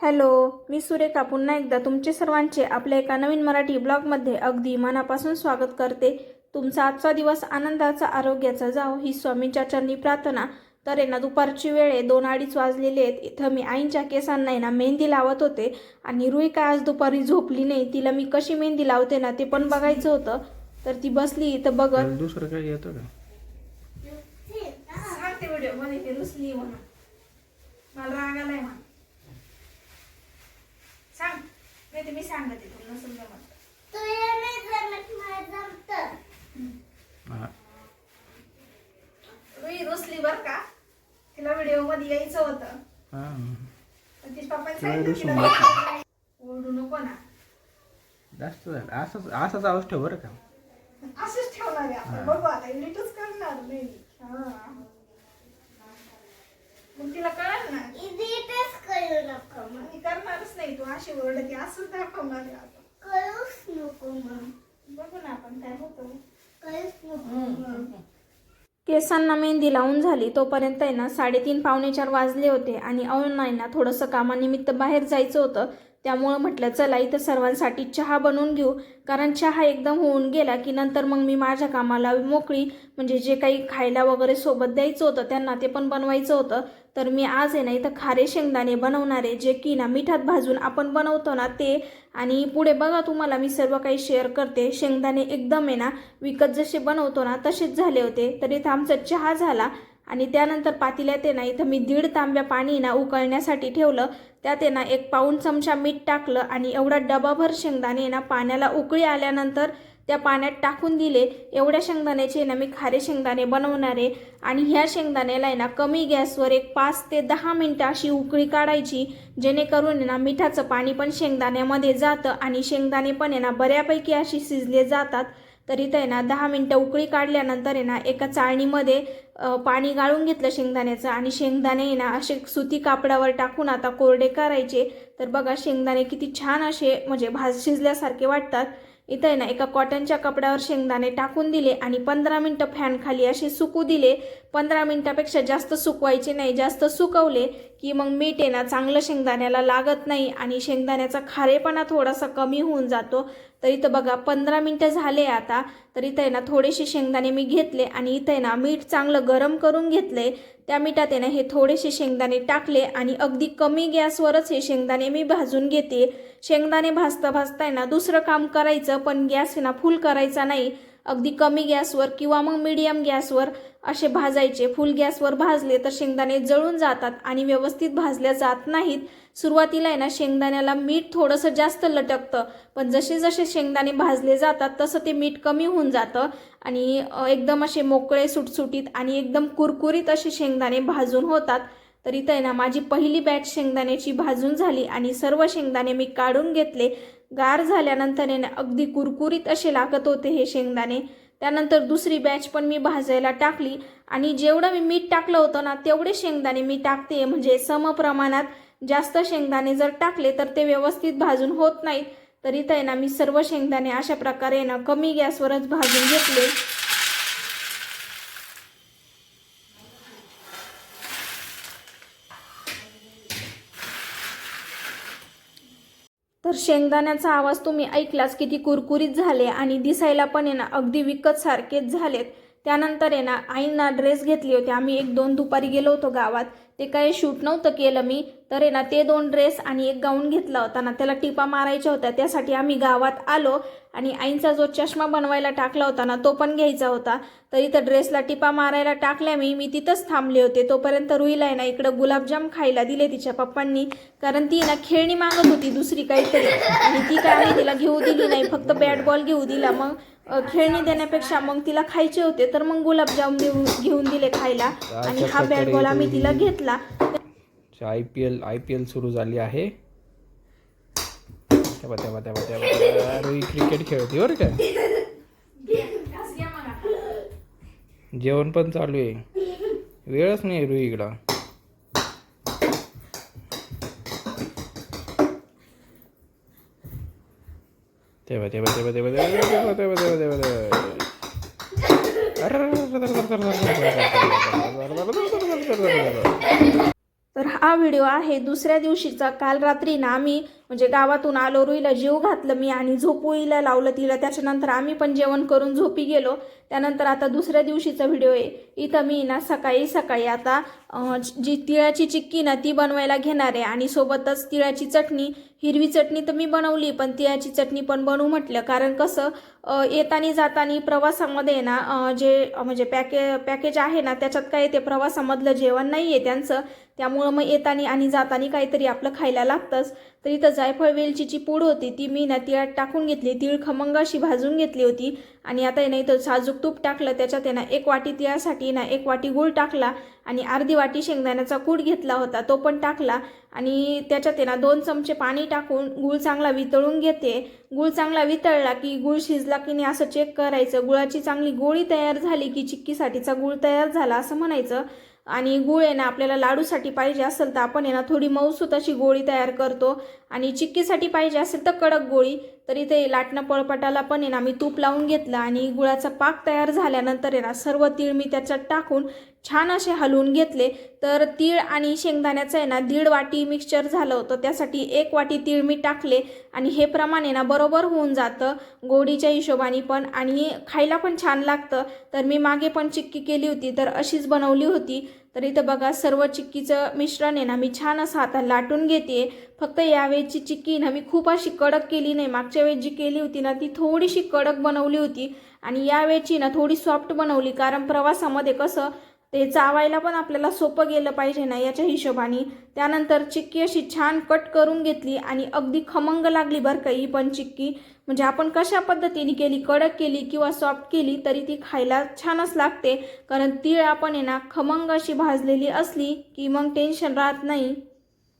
Hello मी सुरेखा. पुन्हा एकदा तुमचे सर्वांचे आपल्या एका नवीन मराठी ब्लॉगमध्ये अगदी मनापासून स्वागत करते. तुमचा आजचा दिवस आनंदाचा आरोग्याचा जाओ ही स्वामींच्या चरणी प्रार्थना. तर ना दुपारची वेळ आहे दोन अडीच वाजलेले आहेत. इथं मी आईंच्या केसांना आहे ना मेहंदी लावत होते. आणि रुई काय आज दुपारी झोपली नाही. तिला मी कशी मेहंदी लावते ना ते पण बघायचं होतं. तर ती बसली इथं बघत दुसरं काही येतं का? मला राग आलाय सांग. नाही ते मी सांगते तुला नसून जमत हा. रुई रुसली बर का? तिला व्हिडिओमध्ये यायचं होतं. पण तिच्या पप्पाने तिला सांगितलं तिला. ओरडू नको ना. जास्त झालं. असंच असाच आवाज ठेव बरं का. असंच ठेवणार आहे. आपण बघू आता. एडिटच करणार नाही. हा. मग तिला कळलं ना? मी करणारच नाही तू अशी ओरडते असंच दाखवणार आहे आता बघू ना आपण काय होतं. केसांना मेहंदी लावून झाली तोपर्यंत आहे ना साडेतीन पावणे चार वाजले होते आणि अवून नाही ना थोडंसं कामानिमित्त बाहेर जायचं होतं. त्यामुळं म्हटलं चला इथं सर्वांसाठी चहा बनवून घेऊ. कारण चहा एकदम होऊन गेला की नंतर मग मी माझ्या कामाला मोकळी म्हणजे जे काही खायला वगैरे सोबत द्यायचं होतं त्यांना ते पण बनवायचं होतं. तर मी आज आहे ना इथं खारे शेंगदाणे बनवणार आहे जे की ना मिठात भाजून आपण बनवतो ना ते. आणि पुढे बघा तुम्हाला मी सर्व काही शेअर करते. शेंगदाणे एकदम आहे ना विकत जसे बनवतो ना तसेच झाले होते. तर इथं आमचा चहा झाला. आणि त्यानंतर पातेल्यात आहे ना इथं मी दीड तांब्या पाणी ना उकळण्यासाठी ठेवलं. त्यात आहे ना एक पाऊण चमचा मीठ टाकलं आणि एवढा डबाभर शेंगदाणे ना पाण्याला उकळी आल्यानंतर त्या पाण्यात टाकून दिले. एवढ्या शेंगदाण्याचे ना मी खारे शेंगदाणे बनवणार आहे. आणि ह्या शेंगदाण्याला आहे ना कमी गॅसवर एक पाच ते दहा मिनटं अशी उकळी काढायची जेणेकरून ना मिठाचं पाणी पण शेंगदाण्यामध्ये जातं आणि शेंगदाणे पण आहे ना बऱ्यापैकी अशी शिजले जातात. तर इथं आहे ना दहा मिनटं उकळी काढल्यानंतर आहे ना एका चाळणीमध्ये पाणी गाळून घेतलं शेंगदाण्याचं आणि शेंगदाणे आहे ना असे सुती कापडावर टाकून आता कोरडे करायचे. तर बघा शेंगदाणे किती छान असे म्हणजे भाज शिजल्यासारखे वाटतात. इथं आहे ना एका कॉटनच्या कपड्यावर शेंगदाणे टाकून दिले आणि पंधरा मिनटं फॅन खाली असे सुकू दिले. पंधरा मिनटापेक्षा जास्त सुकवायचे नाही जास्त सुकवले की मग मीठ आहे ना चांगलं शेंगदाण्याला लागत नाही आणि शेंगदाण्याचा खारेपणा थोडासा कमी होऊन जातो. तर इथं बघा पंधरा मिनटं झाले आता तर इथं आहे ना थोडेसे शेंगदाणे मी घेतले आणि इथं आहे ना मीठ चांगलं गरम करून घेतले त्या मिठात आहे ना हे थोडेसे शेंगदाणे टाकले आणि अगदी कमी गॅसवरच हे शेंगदाणे मी भाजून घेते. शेंगदाणे भाजता भाजता आहे ना दुसरं काम करायचं पण गॅस ना फुल करायचा नाही. अगदी कमी गॅसवर किंवा मग मीडियम गॅसवर असे भाजायचे. फुल गॅसवर भाजले तर शेंगदाणे जळून जातात आणि व्यवस्थित भाजल्या जात नाहीत. सुरुवातीला आहे ना शेंगदाण्याला मीठ थोडंसं जास्त लटकतं. पण जसे जसे शेंगदाणे भाजले जातात तसं ते मीठ कमी होऊन जातं. आणि एकदम असे मोकळे सुटसुटीत आणि एकदम कुरकुरीत असे शेंगदाणे भाजून होतात. तर इथं आहे ना माझी पहिली बॅच शेंगदाण्याची भाजून झाली आणि सर्व शेंगदाणे मी काढून घेतले. गार झाल्यानंतर आहे ना अगदी कुरकुरीत असे लागत होते हे शेंगदाणे. त्यानंतर दुसरी बॅच पण मी भाजायला टाकली. आणि जेवढं मी मीठ टाकलं होतं ना तेवढे शेंगदाणे मी टाकते. म्हणजे समप्रमाणात जास्त शेंगदाणे जर टाकले तर ते व्यवस्थित भाजून होत नाहीत. तर इथं आहे ना मी सर्व शेंगदाणे अशा प्रकारे ना कमी गॅसवरच भाजून घेतले. तर शेंगदाण्याचा आवाज तुम्ही ऐकलाच किती कुरकुरीत झाले आणि दिसायला पण आहे ना अगदी विकत सारखेच झालेत. त्यानंतर आहे ना आईंना ड्रेस घेतले होते. आम्ही एक दोन दुपारी गेलो होतो गावात. ते काही शूट नव्हतं केलं मी. तर आहे ना ते दोन ड्रेस आणि एक गाऊन घेतला होता ना त्याला टिपा मारायच्या होत्या. त्यासाठी आम्ही गावात आलो आणि आईंचा जो चष्मा बनवायला टाकला होता ना तो पण घ्यायचा होता. तर इथं ड्रेसला टिपा मारायला टाकल्या मी. मी तिथंच थांबले होते. तोपर्यंत रुईला आहे ना इकडं गुलाबजाम खायला दिले तिच्या पप्पांनी. कारण ती ना खेळणी मागत होती दुसरी काहीतरी. आणि ती काय आम्ही तिला घेऊ दिली नाही. फक्त बॅट बॉल घेऊ दिला मग. खेळणी देण्यापेक्षा मग तिला खायचे होते तर मग गुलाबजाम देऊ घेऊन दिले खायला. आणि हा बॅट बॉल आम्ही तिला घेतला. I P L I P L सुरू झाली आहे. क्रिकेट खेळते बरं का? जेवण पण चालू आहे. वेळच नाही रुई तेव्हा तेव्हा तेव्हा तेव्हा तेव्हा तेव्हा तेव्हा तेव्हा तेव्हा तर हा व्हिडिओ आहे दुसऱ्या दिवशीचा. काल रात्री ना आम्ही म्हणजे गावातून आलो रुईला जीव घातलं मी आणि झोपुईला लावलं तिला. त्याच्यानंतर आम्ही पण जेवण करून झोपी गेलो. त्यानंतर आता दुसऱ्या दिवशीचा व्हिडिओ आहे. इथं मी ना सकाळी सकाळी आता जी तिळाची चिक्की ना ती बनवायला घेणार आहे. आणि सोबतच तिळाची चटणी हिरवी चटणी तर मी बनवली पण तिळाची चटणी पण बनवू म्हटलं. कारण कसं येताना जाताना प्रवासामध्ये ना जे म्हणजे पॅके पॅकेज आहे ना त्याच्यात काय ते प्रवासामधलं जेवण नाही आहे त्यांचं. त्यामुळं मग येताना आणि जाताना काहीतरी आपलं खायला लागतंच. तर इथं जायफळ वेलचीची पूड होती ती मी ना तिळात टाकून घेतली. तीळ खमंग अशी भाजून घेतली होती. आणि आता आहे ना इथं साजूक तूप टाकलं त्याच्यात आहे ना एक वाटी तिळासाठी ना एक वाटी गूळ टाकला आणि अर्धी वाटी शेंगदाण्याचा कूट घेतला होता तो पण टाकला. आणि त्याच्यात आहे ना दोन चमचे पाणी टाकून गूळ चांगला वितळून घेते. गूळ चांगला वितळला की गूळ शिजला की नाही असं चेक करायचं. गुळाची चांगली गोळी तयार झाली की चिक्कीसाठीचा गूळ तयार झाला असं म्हणायचं. आणि गूळ आहे ना आपल्याला लाडूसाठी पाहिजे असेल तर आपण आहे ना थोडी मऊसूत अशी गोळी तयार करतो. आणि चिक्कीसाठी पाहिजे असेल तर कडक गोळी. तर इथे लाटणं पळपटाला पण आहे ना मी तूप लावून घेतलं आणि गुळाचा पाक तयार झाल्यानंतर आहे ना सर्व तीळ मी त्याच्यात टाकून छान असे हलवून घेतले. तर तीळ आणि शेंगदाण्याचं आहे ना दीड वाटी मिक्सचर झालं होतं. त्यासाठी एक वाटी तीळ मी टाकले आणि हे प्रमाण ना बरोबर होऊन जातं. गोडीच्या हिशोबाने पण आणि खायला पण छान लागतं. तर मी मागे पण चिक्की केली होती तर अशीच बनवली होती. तर इथं बघा सर्व चिक्कीचं मिश्रण आहे ना मी छान असं आता लाटून घेते फक्त यावेळेची चिक्की ना मी खूप अशी कडक केली नाही. मागच्या वेळेस जी केली होती ना ती थोडीशी कडक बनवली होती. आणि यावेळेची ना थोडी सॉफ्ट बनवली कारण प्रवासामध्ये कसं ते चावायला पण आपल्याला सोपं गेलं पाहिजे ना याच्या हिशोबाने. त्यानंतर चिक्की अशी छान कट करून घेतली आणि अगदी खमंग लागली बरं का ही पण चिक्की. म्हणजे आपण कशा पद्धतीने केली कडक केली किंवा सॉफ्ट केली तरी ती खायला छानच लागते. कारण तीळ आपण आहे ना खमंग अशी भाजलेली असली की मग टेन्शन राहत नाही.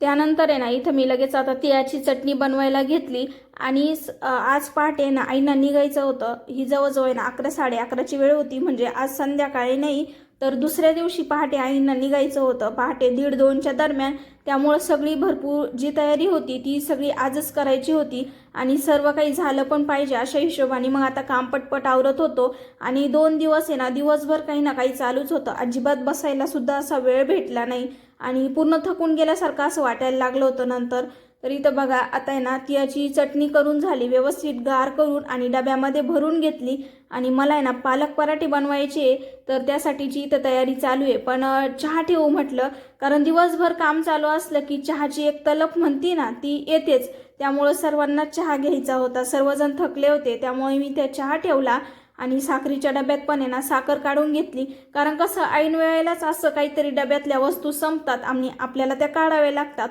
त्यानंतर आहे ना इथं मी लगेच आता तिळाची चटणी बनवायला घेतली. आणि आज पहाटे ना आईना निघायचं होतं. ही जवळजवळ आहे ना अकरा साडे अकराची वेळ होती. म्हणजे आज संध्याकाळी नाही तर दुसऱ्या दिवशी पहाटे आईंना निघायचं होतं. पहाटे दीड दोनच्या दरम्यान त्यामुळं सगळी भरपूर जी तयारी होती ती सगळी आजच करायची होती आणि सर्व काही झालं पण पाहिजे अशा हिशोबाने मग आता काम पटपट आवरत होतो आणि दोन दिवस आहे ना दिवसभर काही ना काही चालूच होतं. अजिबात बसायला सुद्धा असा वेळ भेटला नाही. आणि पूर्ण थकून गेल्यासारखं असं वाटायला लागलं होतं नंतर. तर इथं बघा आता आहे ना तिळाची चटणी करून झाली व्यवस्थित गार करून आणि डब्यामध्ये भरून घेतली. आणि मला आहे ना पालक पराठे बनवायचे तर त्यासाठीची इथं तयारी चालू आहे. पण चहा ठेवू म्हटलं कारण दिवसभर काम चालू असलं की चहाची एक तलप म्हणती ना ती येतेच. त्यामुळं सर्वांना चहा घ्यायचा होता. सर्वजण थकले होते त्यामुळे मी त्या चहा ठेवला. आणि साखरीच्या डब्यात पण आहे ना साखर काढून घेतली. कारण कसं ऐन वेळेलाच असं काहीतरी डब्यातल्या वस्तू संपतात आणि आपल्याला त्या काढाव्या लागतात.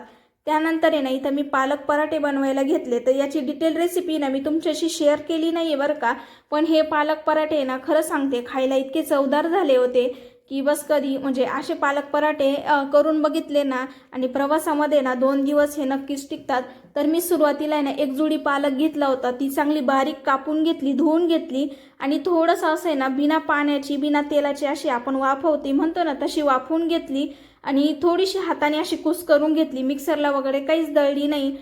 त्यानंतर आहे ना इथं मी पालक पराठे बनवायला घेतले. तर याची डिटेल रेसिपी ना मी तुमच्याशी शेअर केली नाही आहे बरं का. पण हे पालक पराठे ना खरं सांगते खायला इतके चवदार झाले होते. की बस कधी म्हणजे असे पालक पराठे करून बघितले ना आणि प्रवासामध्ये ना दोन दिवस हे नक्कीच टिकतात. तर मी सुरुवातीला आहे ना एक जुडी पालक घेतला होता. ती चांगली बारीक कापून घेतली धुवून घेतली आणि थोडंसं असं आहे ना बिना पाण्याची बिना तेलाची अशी आपण वाफवते म्हणतो ना तशी वाफवून घेतली आणि थोडीशी हाताने अशी कुस करून घेतली. मिक्सरला वगैरे काहीच दळली नाही.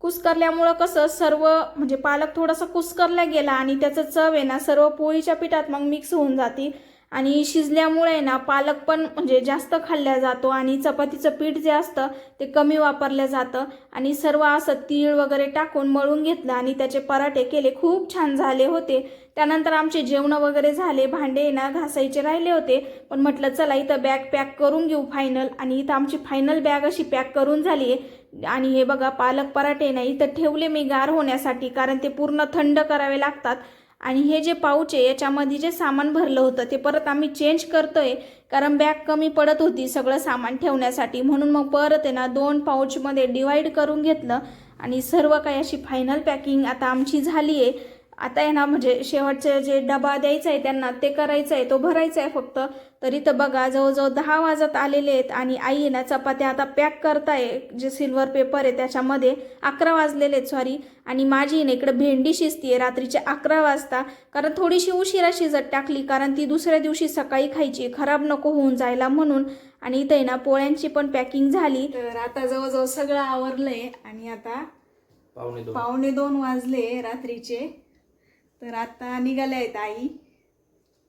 कुस्करल्यामुळं कसं सर्व म्हणजे पालक थोडासा कुस्करला गेला आणि त्याचं चव आहे ना सर्व पोळीच्या पिठात मग मिक्स होऊन जाते. आणि शिजल्यामुळे ना पालक पण म्हणजे जास्त खाल्ल्या जातो आणि चपातीचं पीठ जे असतं ते कमी वापरलं जातं. आणि सर्व असं तीळ वगैरे टाकून मळून घेतलं आणि त्याचे पराठे केले. खूप छान झाले होते. त्यानंतर आमचे जेवण वगैरे झाले. भांडे ना घासायचे राहिले होते. पण म्हटलं चला इथं बॅग पॅक करून घेऊ फायनल. आणि इथं आमची फायनल बॅग अशी पॅक करून झाली आहे. आणि हे बघा पालक पराठे ना इथं ठेवले मी गार होण्यासाठी कारण ते पूर्ण थंड करावे लागतात. आणि हे जे पाऊच आहे याच्यामध्ये जे सामान भरलं होतं ते परत आम्ही चेंज करतोय कारण बॅग कमी पडत होती सगळं सामान ठेवण्यासाठी. म्हणून मग परत आहे ना दोन पाऊचमध्ये डिवाईड करून घेतलं आणि सर्व काही अशी फायनल पॅकिंग आता आमची झाली आहे. आता आहे ना म्हणजे शेवटचे जे डबा द्यायचा आहे त्यांना ते करायचं आहे तो भरायचा आहे फक्त. तरी तर बघा जवळजवळ दहा वाजत आलेले आहेत आणि आई आहे ना चपात्या आता पॅक करताय जे सिल्वर पेपर आहे त्याच्यामध्ये. अकरा वाजलेले आहेत सॉरी आणि माझी ना इकडं भेंडी शिजतीये रात्रीचे अकरा वाजता. कारण थोडीशी उशिरा शिजत टाकली कारण ती दुसऱ्या दिवशी सकाळी खायची खराब नको होऊन जायला म्हणून. आणि इथे ना पोळ्यांची पण पॅकिंग झाली. तर आता जवळजवळ सगळं आवरलंय आणि आता पावणे दोन वाजले रात्रीचे. तर आता निघाल्या आहेत आई.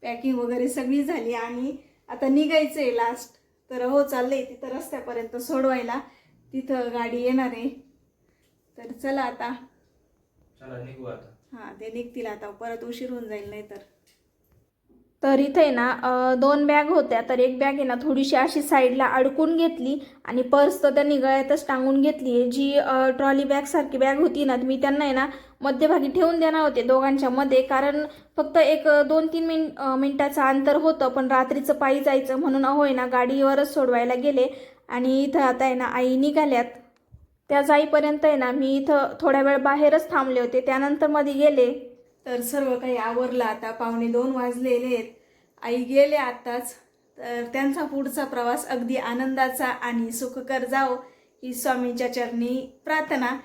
पॅकिंग वगैरे सगळी झाली आणि आता निघायचं आहे लास्ट तर हो चाललंय तिथं रस्त्यापर्यंत सोडवायला. तिथं गाडी येणार आहे. तर चला आता. चला निघू आता. हां ते निघतील आता. परत उशीर होऊन जाईल नाही तर तर इथे ना दोन बॅग होत्या. तर एक बॅग आहे ना थोडीशी अशी साईडला अडकून घेतली आणि पर्स तर त्यांनी गळ्यातच टांगून घेतली. जी ट्रॉली बॅगसारखी बॅग होती ना मी त्यांना आहे ना मध्यभागी ठेवून देणार होते दोघांच्या मध्ये कारण फक्त एक दोन तीन मिन मिनटाचं मिनिटाचं अंतर होतं पण रात्रीचं पायी जायचं म्हणून अहो आहे ना गाडीवरच सोडवायला गेले. आणि इथं आता आहे ना आई निघाल्यात. त्या जाईपर्यंत आहे ना मी इथं थोड्या वेळ बाहेरच थांबले होते. त्यानंतरमध्ये गेले. तर सर्व काही आवरलं आता. पावणे दोन वाजलेले आहेत. आई गेले आत्ताच तर त्यांचा पुढचा प्रवास अगदी आनंदाचा आणि सुखकर जाओ ही स्वामींच्या चरणी प्रार्थना.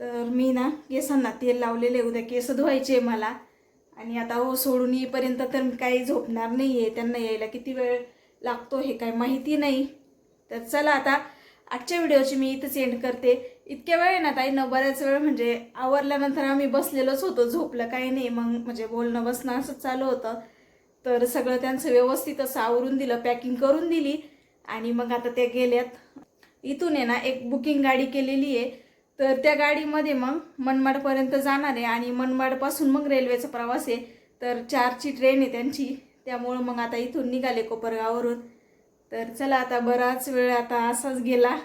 तर मी ना केसांना तेल लावलेले उद्या केस धुवायचे मला. आणि आता हो सोडून येईपर्यंत तर मी काही झोपणार नाही आहे त्यांना यायला किती वेळ लागतो हे काय माहिती नाही. तर चला आता आजच्या व्हिडिओची मी इथंच एंड करते. इतक्या वेळ आहे ना ताई? न बऱ्याच वेळ म्हणजे आवरल्यानंतर आम्ही बसलेलोच होतो झोपलं काही नाही. मग म्हणजे बोलणं बसणं असंच चालू होतं. तर सगळं त्यांचं व्यवस्थित असं आवरून दिलं पॅकिंग करून दिली. आणि मग आता त्या गेल्यात इथून आहे ना एक बुकिंग गाडी केलेली आहे. तर त्या गाडीमध्ये मग मनमाडपर्यंत जाणार आहे. आणि मनमाडपासून मग रेल्वेचा प्रवास आहे. तर चारची ट्रेन आहे त्यांची. त्यामुळं मग आता इथून निघाले कोपरगाववरून. तर चला आता बराच वेळ आता असाच गेला.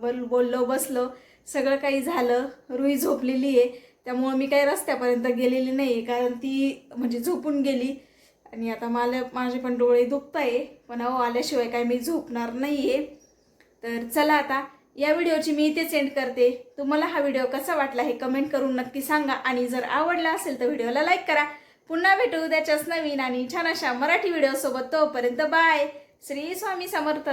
बोल बोललो बसलो. सगळं काही झालं रुई झोपलेली आहे. त्यामुळं मी काही रस्त्यापर्यंत गेलेली नाही आहे कारण ती म्हणजे झोपून गेली. आणि आता मला माझे पण डोळे दुखत आहे पण अहो आल्याशिवाय काय मी झोपणार नाही आहे तर चला आता या व्हिडिओची मी इथे सेंड करते. तुम्हाला हा व्हिडिओ कसा वाटला हे कमेंट करून नक्की सांगा. आणि जर आवडला असेल तर व्हिडिओला लाईक करा. पुन्हा भेटू उद्याच्याच नवीन आणि छान अशा मराठी व्हिडिओसोबत तोपर्यंत बाय श्री स्वामी समर्थ.